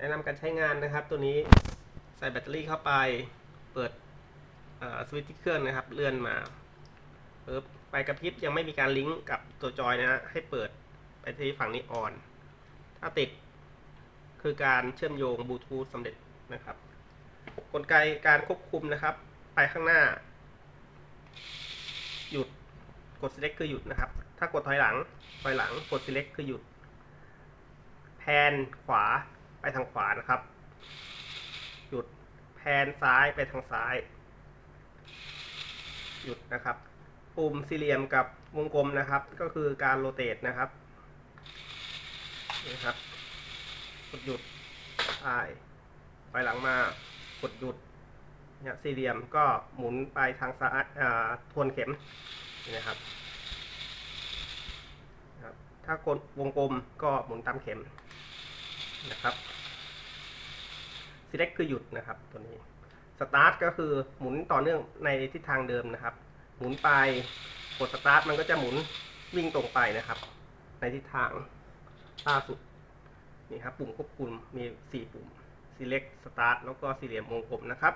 แนะนำการใช้งานนะครับ ตัวนี้ใส่แบตเตอรี่เข้าไป เปิดสวิตช์ที่เครื่องนะครับ เลื่อนมาปึ๊บไฟกระพริบยังไม่มีการลิงก์กับตัวจอยนะฮะให้เปิดไปที่ฝั่งนี้ออน ถ้าติดคือการเชื่อมโยงบลูทูธสำเร็จนะครับ กลไกการควบคุมนะครับ ไปข้างหน้า หยุดกด select คือหยุดนะครับ ถ้ากดถอยหลังถอยหลังกด select คือหยุด แพนขวา ไปทางขวานะครับ หยุดแพนซ้ายไปทางซ้าย หยุดนะครับ ปุ่มสี่เหลี่ยมกับวงกลมนะครับ ก็คือการโรเต e นะครับนี่นะครับ กดหยุดซ้ายไปหลังมากดหยุดเนี่ยสี่เหลี่ยมก็หมุนไปทางซ้ายอ่าทวนเข็มนี่นะครับนะครับถ้ากดวงกลมก็หมุนตามเข็ม นะครับ select คือหยุดนะครับตัวนี้ start ก็คือหมุนต่อเนื่องในทิศทางเดิมนะครับ หมุนไปกด start มันก็จะหมุนวิ่งตรงไปนะครับ ในทิศทางล่าสุดนี่ครับปุ่มควบคุมมี 4 ปุ่ม select start แล้วก็สี่เหลี่ยมวงกลมนะครับ